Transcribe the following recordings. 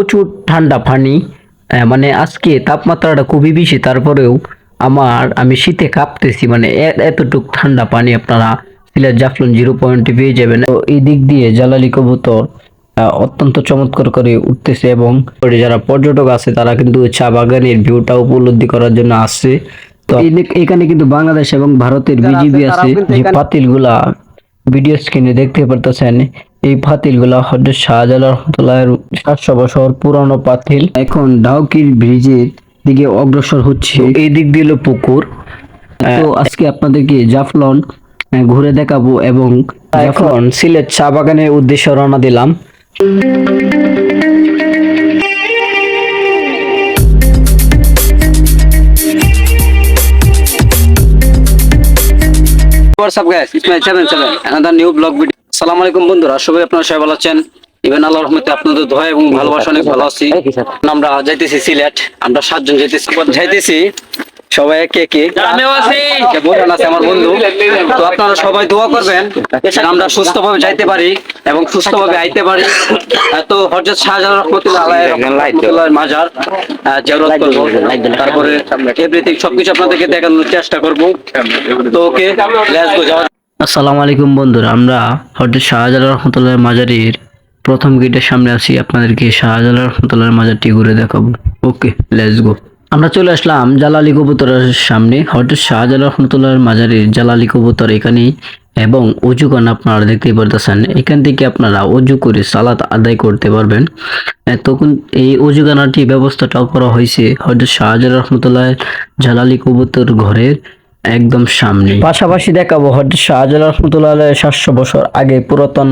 প্রচুর ঠান্ডা পানি মানে আজকে তাপমাত্রাটা খুবই বেশি তারপরেও আমার আমি শীতে কাঁপতেছি মানে এতটুক ঠান্ডা পানি আপনারা সিলেট জাফলন জিরো পয়েন্টে পেয়ে যাবেন। তো এই দিক দিয়ে জ্বালালি কবুতর অত্যন্ত চমৎকার করে উঠতেছে এবং যারা পর্যটক আছে তারা কিন্তু চা বাগানের ভিউটা উপলব্ধি করার জন্য আসছে। তো এখানে কিন্তু বাংলাদেশ এবং ভারতের বিজিবি আছে যে পাতিলগুলা ভিডিও স্ক্রিনে দেখতে পারতেছেন। এই পাতিলগুলা হজরত শাহজালাল রহমতুল্লাহের সাতশো বছর পুরানো পাতিল এখন ডাউকির ব্রিজের দিকে অগ্রসর হচ্ছে। এই দিক দিয়ে হলো পুকুর। তো আজকে আপনাদেরকে জাফলন ঘুরে দেখাবো এবং এখন সিলেট চা বাগানের উদ্দেশ্যে রওনা দিলাম। ব্লগ ভিডিও আসসালামু আলাইকুম বন্ধুরা করি আপনারা সবাই ভালো আছেন। ইভেন আল্লাহর রহমতে আপনাদের দোয়া এবং ভালোবাসা অনেক ভালো আছি। আমরা যাইতেছি সিলেট আমরা সাতজন যাইতেছি যাইতেছি? সবাই একে একে বোঝান আছে। আমার বন্ধু। তো আপনারা সবাই দোয়া করবেন আমরা সুস্থভাবে যাইতে পারি এবং সুস্থভাবে আইতে পারি। তো হজরত শাহজালাল রহমতুল্লাহ মাজার করব। তারপরে এভরিথিং সবকিছু আপনাদেরকে দেখানোর চেষ্টা করব। তো ওকে লেটস গো যাওয়া আসসালামু আলাইকুম বন্ধুরা, আমরা হজরত শাহজালাল রহমতুল্লাহ মাজারের প্রথম গেটের সামনে আছি। আপনাদেরকে শাহজালাল রহমতুল্লাহ মাজারটি ঘুরে দেখাবো। ওকে লেটস গো আমরা চলে আসলাম জালালি কবুতরের সামনে। হজরত শাহজালাল রহমতুল্লাহ মাজারের জালালি কবুতর এখানে এবং অজু করেন আপনারা দেখতেই পারতেছেন। এখান থেকে আপনারা অজু করে সালাত আদায় করতে পারবেন। তখন এই অজুখানাটি ব্যবস্থাটাও করা হয়েছে হজরত শাহজালাল রহমতুল্লাহ জালালি কবুতর ঘরের একদম সামনে পাশাপাশি দেখাবো হজরত শাহজালাল রহমতুল্লাহ সাতশো বছর আগে পুরাতন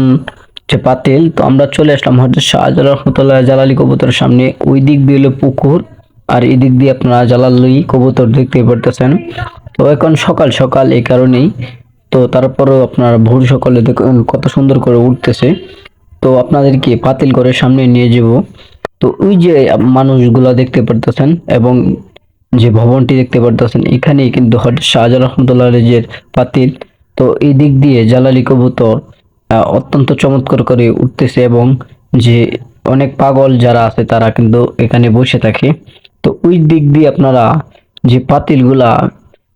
যে পাতিল, তো আমরা চলে আসলাম হজরত শাহজালাল রহমতুল্লাহ জালালি কবুতরের সামনে। ওই দিক দিয়ে হলো পুকুর, আর এই দিক দিয়ে আপনারা জালালি কবুতর দেখতে পারতেছেন। তো এখন সকাল সকাল এই কারণেই, তো তারপরেও আপনারা ভোর সকালে দেখুন কত সুন্দর করে উঠতেছে। তো আপনাদেরকে পাতিল ঘরের সামনে নিয়ে যাব। তো ওই যে মানুষগুলা দেখতে পারতেছেন, এবং যে ভবনটি দেখতে পারতেছেন, এখানেই কিন্তু হজরত শাহজালাল রহমতুল্লাহ যে পাতিল। তো এই দিক দিয়ে জালালি কবুতর অত্যন্ত চমৎকার করে উঠতেছে এবং যে অনেক পাগল যারা আছে তারা কিন্তু এখানে বসে থাকে। তো ওই দিক দিয়ে আপনারা যে পাতিলগুলা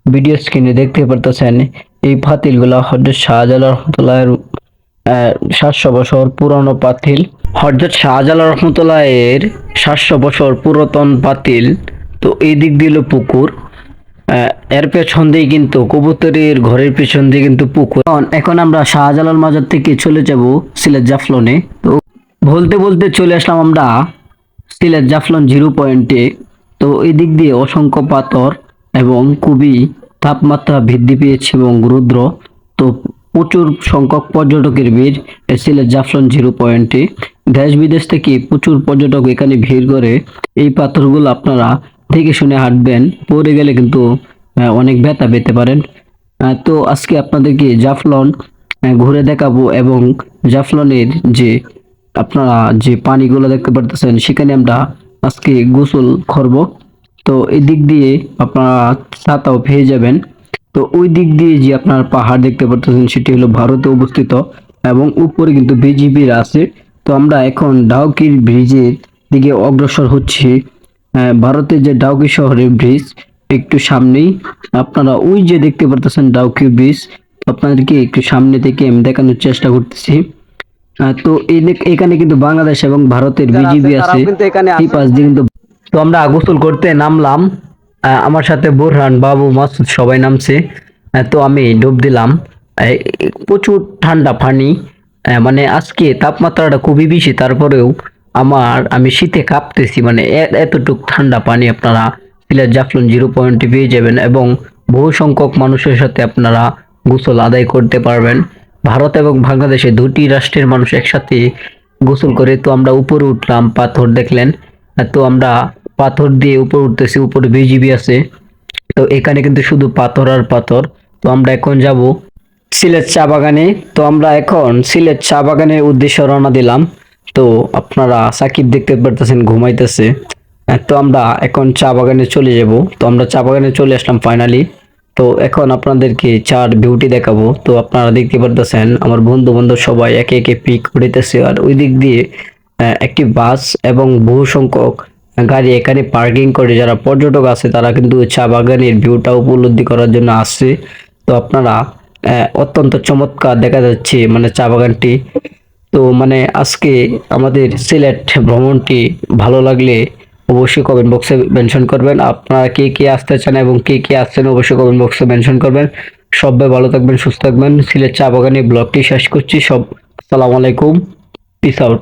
ভিডিও স্ক্রিনে দেখতে পারতেছেন, এই পাতিলগুলা হজরত শাহজালাল রহমতুল্লাহের সাতশো বছর পুরনো পাতিল। হজরত শাহজালাল রহমতুল্লাহ এর সাতশো বছর পুরাতন পাতিল তো এই দিক দিল পুকুর। এর পেছন দিয়ে কিন্তু কবুতরের ঘরের পেছন দিয়ে কিন্তু পুকুর। এখন- আমরা শাহজালাল মাজার থেকে চলে যাব সিলেট জাফলনে। তো বলতে বলতে চলে আসলাম আমরা সিলেট জাফলন জিরো পয়েন্টে তো এই দিক দিয়ে অসংখ্য পাথর এবং খুবই তাপমাত্রা বৃদ্ধি পেয়েছে এবং রুদ্র। তো প্রচুর সংখ্যক পর্যটকের ভিড় সিলেট জাফলন জিরো পয়েন্টে দেশ বিদেশ থেকে প্রচুর পর্যটক এখানে ভিড় করে। এই পাথরগুলো আপনারা দেখে শুনে হাঁটবেন, পড়ে গেলে কিন্তু অনেক ব্যথা পেতে পারেন। তো আজকে আপনাদেরকে জাফলন ঘুরে দেখাবো এবং জাফলনের যে আপনারা যে পানিগুলো দেখতে পারতেছেন, সেখানে আমরা আজকে গোসল করব। তো এই দিক দিয়ে আপনারা ছাতাও পেয়ে যাবেন। তো ওই দিক দিয়ে যে আপনার পাহাড় দেখতে পারতেছেন, সেটি হলো ভারতে অবস্থিত এবং উপরে কিন্তু বিজিবির আছে। তো আমরা এখন ডাউকির ব্রিজের দিকে অগ্রসর হচ্ছি। ভারতের যে ডাউকি শহরের ব্রিজ একটু সামনেই আপনারা ওই যে দেখতে পারতেছেন ডাউকি ব্রিজ আপনাদেরকে একটু সামনে থেকে আমি দেখানোর চেষ্টা করতেছি। তো এখানে কিন্তু বাংলাদেশ এবং ভারতের বিজিবি আছে এই পাশ দিয়ে কিন্তু তো আমরা গোসল করতে নামলাম। আহ, আমার সাথে বোরহান বাবু মাসুদ সবাই নামছে। তো আমি ডুব দিলাম। প্রচুর ঠান্ডা পানি। মানে আজকে তাপমাত্রাটা খুবই বেশি তারপরেও আমার, আমি শীতে কাঁপতেছি মানে এতটুক ঠান্ডা পানি আপনারা সিলেট জাফলন জিরো পয়েন্টে পেয়ে যাবেন এবং বহু সংখ্যক মানুষের সাথে আপনারা গোসল আদায় করতে পারবেন। ভারত এবং বাংলাদেশে দুটি রাষ্ট্রের মানুষ একসাথে গোসল করে, তো আমরা উপরে উঠলাম, পাথর দেখলেন। তো আমরা পাথর দিয়ে উপরে উঠতেছি, উপরে বিজিবি আছে। তো এখানে কিন্তু শুধু পাথর আর পাথর। তো আমরা এখন যাব সিলেট চা বাগানে। তো আমরা এখন সিলেট চা বাগানের উদ্দেশ্যে রওনা দিলাম। তো আপনারা সাকিব দেখতে পারতেছেন, ঘুমাইতেছে। তো আমরা এখন চা বাগানে চলে যাব। তো আমরা চা বাগানে চলে আসলাম ফাইনালি তো এখন আপনাদেরকে চার বিউটি দেখাবো। তো আপনারা দেখতে পারতেছেন, আমার বন্ধু বান্ধব সবাই একে একে পিক উঠাইতেছে আর ওই দিক দিয়ে একটি বাস এবং বহু সংখ্যক গাড়ি এখানে পার্কিং করে। যারা পর্যটক আছে, তারা কিন্তু চা বাগানের ভিউটা উপলব্ধি করার জন্য আসছে। তো আপনারা অত্যন্ত চমৎকার দেখা যাচ্ছে মানে চা বাগানটি। তো মানে আজকে আমাদের সিলেট ভ্রমণটি ভালো লাগলে অবশ্যই কমেন্ট বক্সে মেনশন করবেন। আপনারা কে কে আসতে চান এবং কে কে আসছেন অবশ্যই কমেন্ট বক্সে মেনশন করবেন। সবাই ভালো থাকবেন, সুস্থ থাকবেন। সিলেট চা বাগানে ব্লগটি শেষ করছি। সব আসসালামু আলাইকুম। Piece out